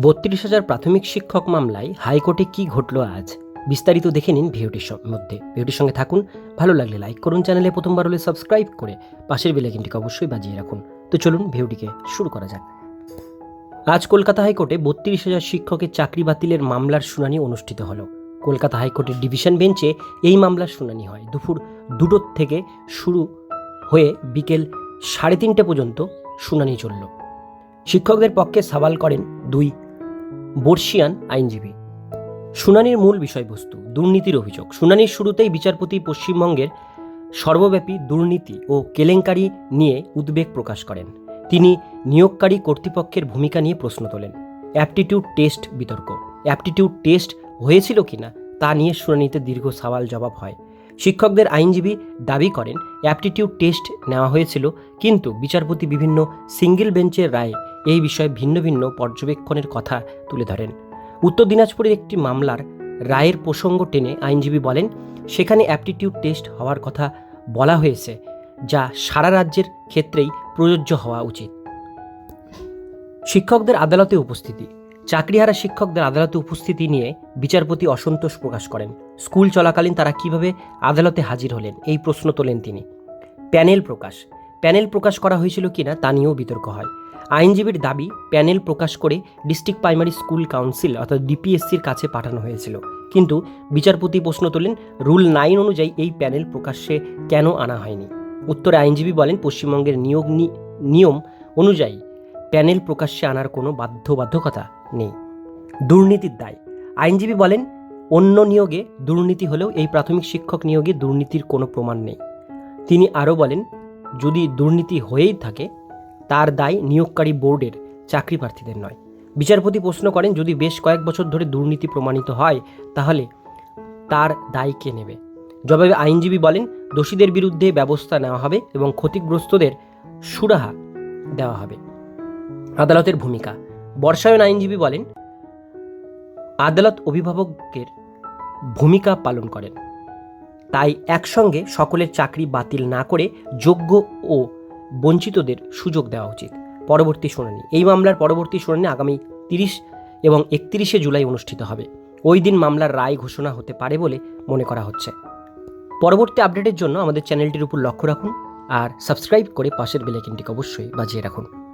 বত্রিশ হাজার প্রাথমিক শিক্ষক মামলায় হাইকোর্টে কি ঘটল আজ? বিস্তারিত দেখে নিন ভিডিওটির মধ্যে। ভিডিওটির সঙ্গে থাকুন। ভালো লাগলে লাইক করুন চ্যানেলে প্রথমবার হলে সাবস্ক্রাইব করে পাশের বেলাইকিনটিকে অবশ্যই বাজিয়ে রাখুন। তো চলুন ভিডিওটিকে শুরু করা যাক। আজ কলকাতা হাইকোর্টে বত্রিশ হাজার শিক্ষকের চাকরি বাতিলের মামলার শুনানি অনুষ্ঠিত হলো। কলকাতা হাইকোর্টের ডিভিশন বেঞ্চে এই মামলার শুনানি হয়। দুপুর দুটোর থেকে শুরু হয়ে বিকেল সাড়ে তিনটে পর্যন্ত শুনানি চলল। শিক্ষকদের পক্ষে সওয়াল করেন দুই বর্ষিয়ান আইনজীবী। শুনানির মূল বিষয়বস্তু, দুর্নীতির অভিযোগ। শুনানির শুরুতেই বিচারপতি পশ্চিমবঙ্গের সর্বব্যাপী দুর্নীতি ও কেলেঙ্কারি নিয়ে উদ্বেগ প্রকাশ করেন। তিনি নিয়োগকারী কর্তৃপক্ষের ভূমিকা নিয়ে প্রশ্ন তোলেন। অ্যাপটিটিউড টেস্ট বিতর্ক। অ্যাপটিটিউড টেস্ট হয়েছিল কিনা তা নিয়ে শুনানিতে দীর্ঘ সওয়াল জবাব হয়। শিক্ষকদের আইনজীবী দাবি করেন, অ্যাপটিটিউড টেস্ট নেওয়া হয়েছিল, কিন্তু বিচারপতি বিভিন্ন সিঙ্গেল বেঞ্চের রায়ে এই বিষয়ে ভিন্ন ভিন্ন পর্যবেক্ষণের কথা তুলে ধরেন। উত্তর দিনাজপুরের একটি মামলার রায়ের প্রসঙ্গ টেনে আইনজীবী বলেন, সেখানে অ্যাপটিটিউড টেস্ট হওয়ার কথা বলা হয়েছে, যা সারা রাজ্যের ক্ষেত্রেই প্রযোজ্য হওয়া উচিত। শিক্ষকদের আদালতে উপস্থিতি। চাকরিহারা শিক্ষকদের আদালতে উপস্থিতি নিয়ে বিচারপতি অসন্তোষ প্রকাশ করেন। স্কুল চলাকালীন তারা কীভাবে আদালতে হাজির হলেন, এই প্রশ্ন তোলেন তিনি। প্যানেল প্রকাশ। প্যানেল প্রকাশ করা হয়েছিল কিনা তা নিয়েও বিতর্ক হয়। আইনজীবীর দাবি, প্যানেল প্রকাশ করে ডিস্ট্রিক্ট প্রাইমারি স্কুল কাউন্সিল অর্থাৎ ডিপিএসসির কাছে পাঠানো হয়েছিল। কিন্তু বিচারপতি প্রশ্ন তোলেন, রুল নাইন অনুযায়ী এই প্যানেল প্রকাশ্যে কেন আনা হয়নি? উত্তরে আইনজীবী বলেন, পশ্চিমবঙ্গের নিয়োগ নিয়ম অনুযায়ী প্যানেল প্রকাশ্যে আনার কোনো বাধ্যবাধকতা নেই। দুর্নীতির দায়। আইনজীবী বলেন, অন্য নিয়োগে দুর্নীতি হলেও এই প্রাথমিক শিক্ষক নিয়োগে দুর্নীতির কোনো প্রমাণ নেই। তিনি আরও বলেন যদি দুর্নীতি হয়েই থাকে, তার দায় নিয়োগকারী বোর্ডের চাকরি প্রার্থীদের নয়। বিচারপতি প্রশ্ন করেন, যদি বেশ কয়েক বছর ধরে দুর্নীতি প্রমাণিত হয়, তাহলে তার দায় কে নেবে? জবাবে আইনজীবী বলেন, দোষীদের বিরুদ্ধে ব্যবস্থা নেওয়া হবে এবং ক্ষতিগ্রস্তদের সুরাহা দেওয়া হবে। আদালতের ভূমিকা। বর্ষায়ন আইনজীবী বলেন, আদালত অভিভাবকের ভূমিকা পালন করেন। তাই একসঙ্গে সকলের চাকরি বাতিল না করে যোগ্য ও বঞ্চিতদের সুযোগ দেওয়া উচিত। পরবর্তী শুনানি। এই মামলার পরবর্তী শুনানি আগামী তিরিশ এবং একত্রিশে জুলাই অনুষ্ঠিত হবে। ওই দিন মামলার রায় ঘোষণা হতে পারে বলে মনে করা হচ্ছে। পরবর্তী আপডেটের জন্য আমাদের চ্যানেলটির উপর লক্ষ্য রাখুন আর সাবস্ক্রাইব করে পাশের বেলাইকিনটিকে অবশ্যই বাজিয়ে রাখুন।